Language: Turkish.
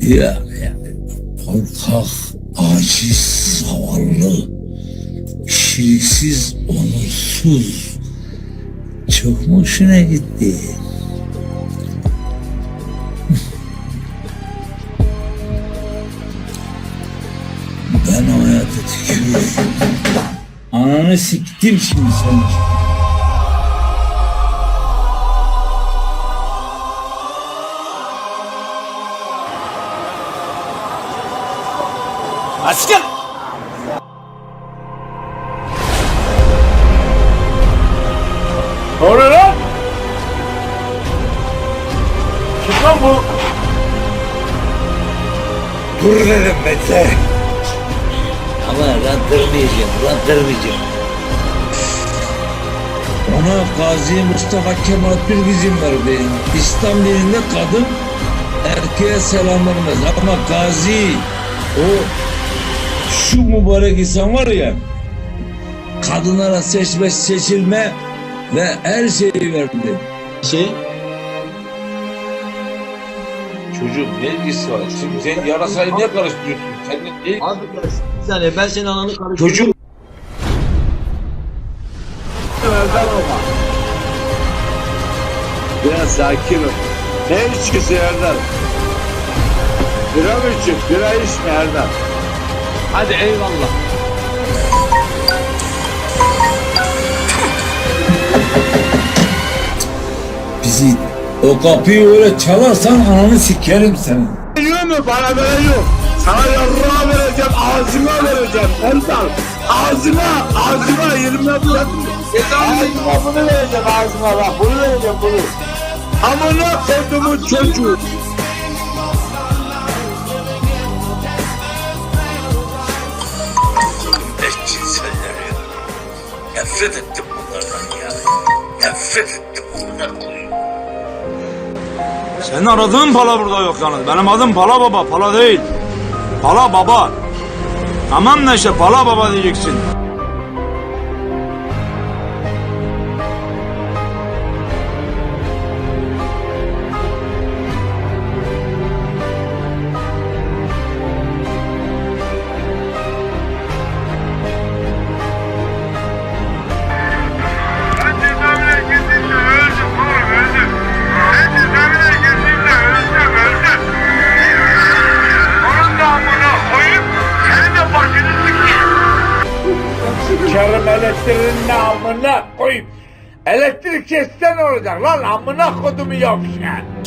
Ya, korkak, aciz, zavallı, kişiliksiz, onursuz. Çok mu hoşuna gitti? Ben o hayata tükürüyorum. Ananı siktim şimdi sen. Asker! Ne oluyor lan? Kim lan bu? Dur dedim bekle. Ama raddırmayacağım, raddırmayacağım. Ona Gazi Mustafa Kemal Türk izin verdi. İslam dininde kadın erkeğe selam vermez. Ama Gazi o şu mübarek insan var ya kadınlara seçme seçilme ve her şeyi verdi. Şey? Çocuğum ne ilgisi var? Şimdi sen yarasayı niye karıştırıyorsun? Sen ne? Abi bir saniye ben senin ananı karıştırıyorum. Çocuk Biraz sakin ol. Ne içkisi Erdal? Bira mı için? Bira içme Erdal. Hadi eyvallah. Bizi o kapıyı öyle çalarsan ananı sikerim senin. Veriyor mu? Bana veriyor. Sana yarrağı vereceğim, ağzına vereceğim Erdal. Ağzına, ağzına 20 lira. Ağzına bunu vereceğim ağzına bak. Bunu vereceğim bunu. Amına kodumun çocuğu. Nefret ettim bunlardan ya. Nefret ettim bunlardan. Senin aradığın pala burada yok yalnız. Benim adım Pala Baba, Pala değil. Pala Baba. Tamam Neşe, Pala Baba diyeceksin. Sikerim elektriğin amına koyayım. Elektrik kesse ne olacak lan amına kodumu yavşak.